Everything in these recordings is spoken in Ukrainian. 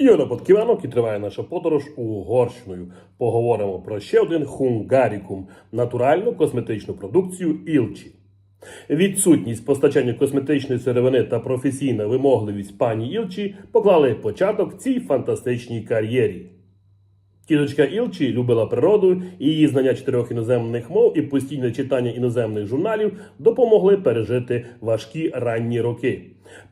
Йоно Подківанок і триває наша подорож Угорщиною. Поговоримо про ще один хунгарікум натуральну косметичну продукцію Ілчі. Відсутність постачання косметичної сировини та професійна вимогливість пані Ілчі поклали початок цій фантастичній кар'єрі. Тіточка Ілчі любила природу, її знання чотирьох іноземних мов і постійне читання іноземних журналів допомогли пережити важкі ранні роки.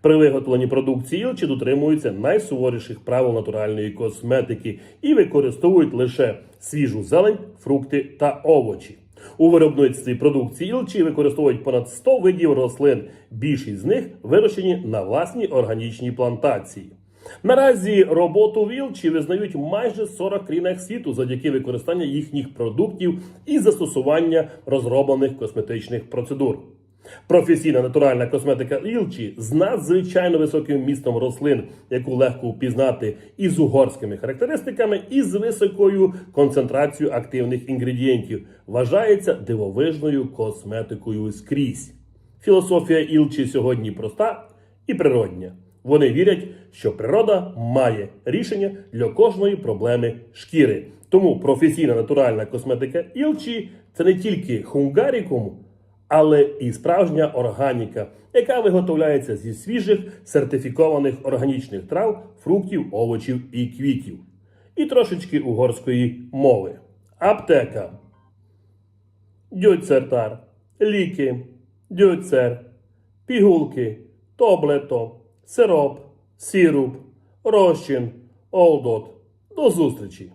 При виготовленні продукції Ілчі дотримуються найсуворіших правил натуральної косметики і використовують лише свіжу зелень, фрукти та овочі. У виробництві продукції Ілчі використовують понад 100 видів рослин. Більшість з них вирощені на власній органічній плантації. Наразі роботу Вілчі визнають майже 40 країнах світу завдяки використанню їхніх продуктів і застосування розроблених косметичних процедур. Професійна натуральна косметика Ілчі з надзвичайно високим містом рослин, яку легко впізнати і з угорськими характеристиками, і з високою концентрацією активних інгредієнтів, вважається дивовижною косметикою скрізь. Філософія Ілчі сьогодні проста і природня. Вони вірять, що природа має рішення для кожної проблеми шкіри. Тому професійна натуральна косметика Ілчі це не тільки хунгарікум, але і справжня органіка, яка виготовляється зі свіжих сертифікованих органічних трав, фруктів, овочів і квітів. І трошечки угорської мови. Аптека. Дюцертар, ліки, дюцер, пігулки, таблето, сироп, сіруп, розчин, олдот. До зустрічі!